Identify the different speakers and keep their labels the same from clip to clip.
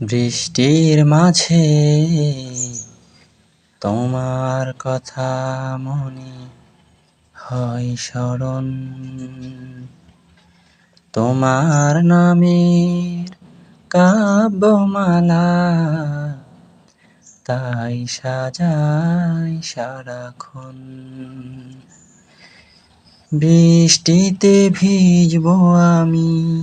Speaker 1: বৃষ্টির মাঝে তোমার কথা মনে হয় স্মরণ। তোমার নামের কাব্যমালা তাই সাজাই সারাক্ষণ। বৃষ্টিতে ভিজবো আমি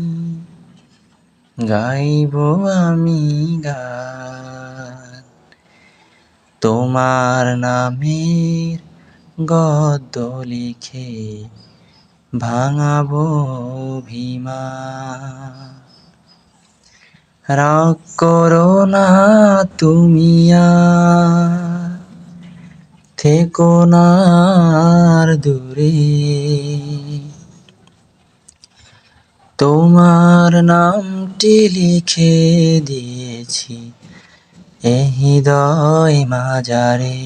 Speaker 1: গাইব আমি গান। তোমার নামের গদ্য লিখে ভাঙাবো অভিমান। রাগ করো না তুমি আর, থেকো না দূরে। তোমার নামটি লিখে দিয়েছি, এ হৃদয় মাজারে।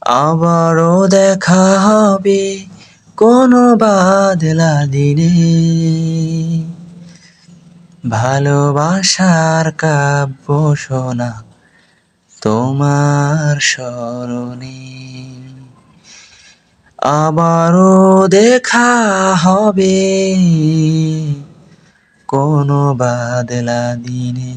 Speaker 1: আবারও দেখা হবে কোনো বাদলা দিনে। ভালোবাসার কাব্য শোনা তোমার স্মরণে। আবারও দেখা হবে। কোনো বাদলা দিনে।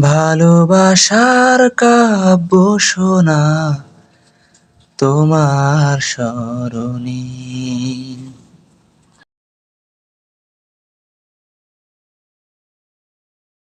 Speaker 1: ভালোবাসার কাব্য শোনা তোমার স্মরণে।